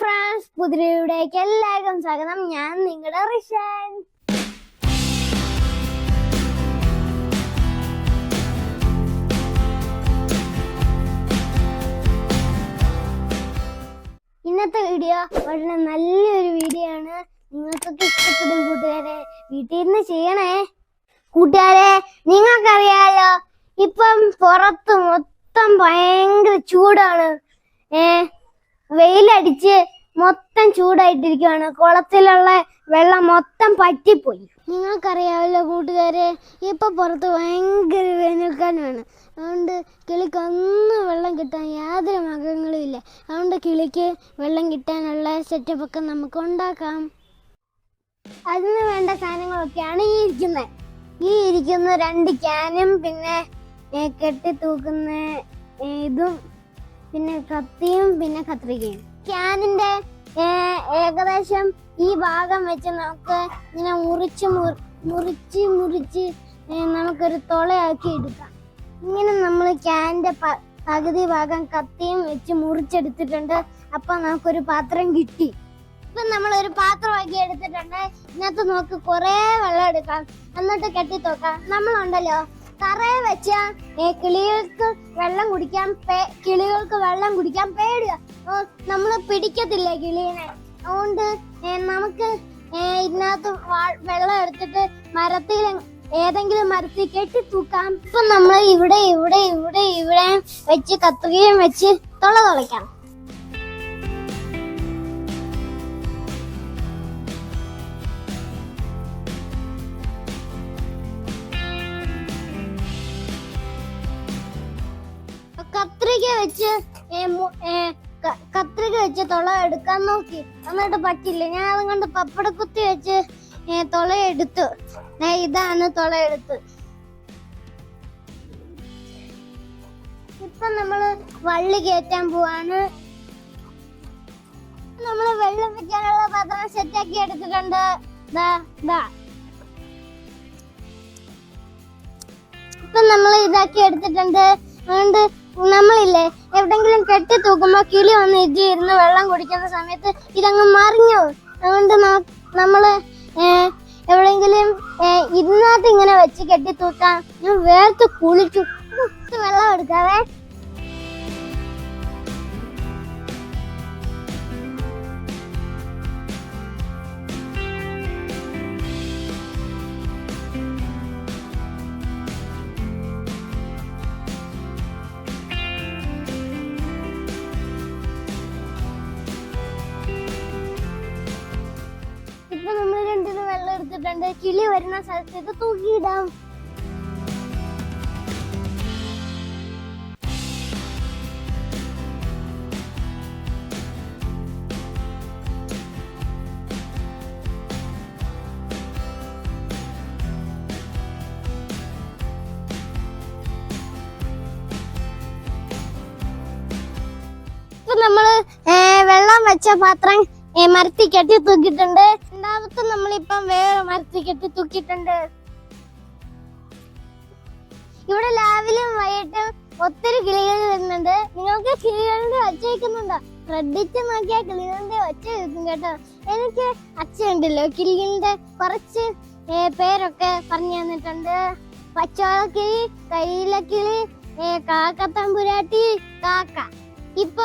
Friends പുതിരയുടേക്ക് എല്ലാവർക്കും സ്വാഗതം. ഞാൻ നിങ്ങളുടെ റിഷാൻ. ഇന്നത്തെ വീഡിയോ വളരെ നല്ലൊരു വീഡിയോ ആണ്. നിങ്ങൾക്കൊക്കെ ഇഷ്ടപ്പെടും കൂട്ടുകാരെ. വീട്ടിൽ നിന്ന് ചെയ്യണേ. കൂട്ടുകാരെ നിങ്ങൾക്കറിയാലോ ഇപ്പം പുറത്ത് മൊത്തം ഭയങ്കര ചൂടാണ്. ഏ വെയിലടിച്ച് മൊത്തം ചൂടായിട്ടിരിക്കുവാണ്. കുളത്തിലുള്ള വെള്ളം മൊത്തം പറ്റിപ്പോയി. നിങ്ങൾക്കറിയാമല്ലോ കൂട്ടുകാരെ ഇപ്പൊ പുറത്ത് ഭയങ്കര വേനൽക്കാലമാണ്. അതുകൊണ്ട് കിളിക്ക് കിളിക്കൊന്നും വെള്ളം കിട്ടാൻ യാതൊരു മകങ്ങളും ഇല്ല. അതുകൊണ്ട് കിളിക്ക് വെള്ളം കിട്ടാനുള്ള സെറ്റപ്പ് ഒക്കെ നമുക്ക് ഉണ്ടാക്കാം. അതിന് വേണ്ട സാധനങ്ങളൊക്കെയാണ് ഈ ഇരിക്കുന്നത് ഈ ഇരിക്കുന്ന രണ്ട് ക്യാനും പിന്നെ കെട്ടി തൂക്കുന്ന ഇതും പിന്നെ കത്തിയും പിന്നെ കത്രികയും. ക്യാനിന്റെ ഏകദേശം ഈ ഭാഗം വെച്ച് നമുക്ക് ഇങ്ങനെ മുറിച്ച് മുറിച്ച് മുറിച്ച് നമുക്കൊരു തുളയാക്കി എടുക്കാം. ഇങ്ങനെ നമ്മൾ ക്യാനിന്റെ പകുതി ഭാഗം കത്തിയും വെച്ച് മുറിച്ചെടുത്തിട്ടുണ്ട്. അപ്പൊ നമുക്കൊരു പാത്രം കിട്ടി. ഇപ്പൊ നമ്മൾ ഒരു പാത്രമാക്കി എടുത്തിട്ടുണ്ട്. ഇതിനകത്ത് നമുക്ക് കുറെ വെള്ളം എടുക്കാം. എന്നിട്ട് കെട്ടി തോക്കാം നമ്മളുണ്ടല്ലോ. തറയെ വെച്ച കിളികൾക്ക് വെള്ളം കുടിക്കാൻ കിളികൾക്ക് വെള്ളം കുടിക്കാൻ പേടുക നമ്മൾ പിടിക്കത്തില്ല കിളീനെ? അതുകൊണ്ട് നമുക്ക് ഇതിനകത്ത് വെള്ളം എടുത്തിട്ട് മരത്തിൽ ഏതെങ്കിലും മരത്തിൽ കെട്ടി തൂക്കാം. ഇപ്പൊ നമ്മൾ ഇവിടെ ഇവിടെ ഇവിടെ ഇവിടെ വെച്ച് കത്തുകയും വെച്ച് തുള തുളയ്ക്കാം കത്രിക വെച്ച് കത്രിക വെച്ച് തുള എടുക്കാൻ നോക്കി. എന്നിട്ട് പറ്റില്ല ഞാൻ അതും കൊണ്ട് പപ്പടക്കുത്തി വെച്ച് തുള എടുത്തു. ഇതാണ് തുള എടുത്ത്. ഇപ്പൊ നമ്മൾ വള്ളി കയറ്റാൻ പോവാണ്. നമ്മൾ വെള്ളം വെക്കാനുള്ള പാത്രം സെറ്റാക്കി എടുത്തിട്ടുണ്ട്. ഇപ്പൊ നമ്മൾ ഇതാക്കി എടുത്തിട്ടുണ്ട്. അതുകൊണ്ട് നമ്മളില്ലേ എവിടെങ്കിലും കെട്ടി തൂക്കുമ്പോ കിളി വന്ന് ഇജ്ജി ഇരുന്ന് വെള്ളം കുടിക്കുന്ന സമയത്ത് ഇതങ്ങ് മറിഞ്ഞു. അതുകൊണ്ട് നമ്മൾ എവിടെങ്കിലും ഇതിനകത്ത് ഇങ്ങനെ വെച്ച് കെട്ടി തൂക്കാം ഞാൻ വേർത്ത് കുളിച്ചു വെള്ളം എടുക്കാവേ. വെള്ളം എടുത്തിട്ടുണ്ട് കിളി വരുന്ന സ്ഥലത്ത് ഇത് തൂക്കിയിടാം. വെള്ളം വെച്ച പാത്രം മരത്തി കെട്ടി തൂക്കിയിട്ടുണ്ട്. രണ്ടാമത്തെ നമ്മളിപ്പം വേറെ മരത്തി കെട്ടി തൂക്കിയിട്ടുണ്ട്. ഇവിടെ രാവിലെയും വൈകിട്ടും ഒത്തിരി കിളികൾ വരുന്നുണ്ട്. നിങ്ങൾക്ക് കിളികളുടെ ഒച്ച കേൾക്കുന്നുണ്ടോ? ശ്രദ്ധിച്ച് നോക്കിയാൽ കിളികളുടെ ഒച്ച കേൾക്കും കേട്ടോ. എനിക്ക് അച്ഛനുണ്ടല്ലോ. കിളികളുടെ കുറച്ച് പേരൊക്കെ പറഞ്ഞു തന്നിട്ടുണ്ട്. പച്ചോളക്കിളി കയ്യിലക്കിളി ഏ, കാക്കത്തമ്പുരാട്ടി കാക്ക. ഇപ്പൊ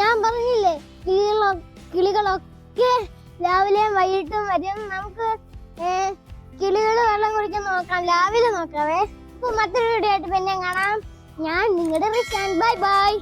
ഞാൻ പറഞ്ഞില്ലേ കിളികളോ കിളികളൊക്കെ രാവിലെയും വൈകിട്ടും വരും. നമുക്ക് കിളികൾ വെള്ളം കുടിക്കാൻ നോക്കാം. രാവിലെ നോക്കാവേ. അപ്പൊ മറ്റൊരു വീഡിയോ ആയിട്ട് പിന്നെ കാണാം. ഞാൻ നിങ്ങളുടെ ബൈ ബൈ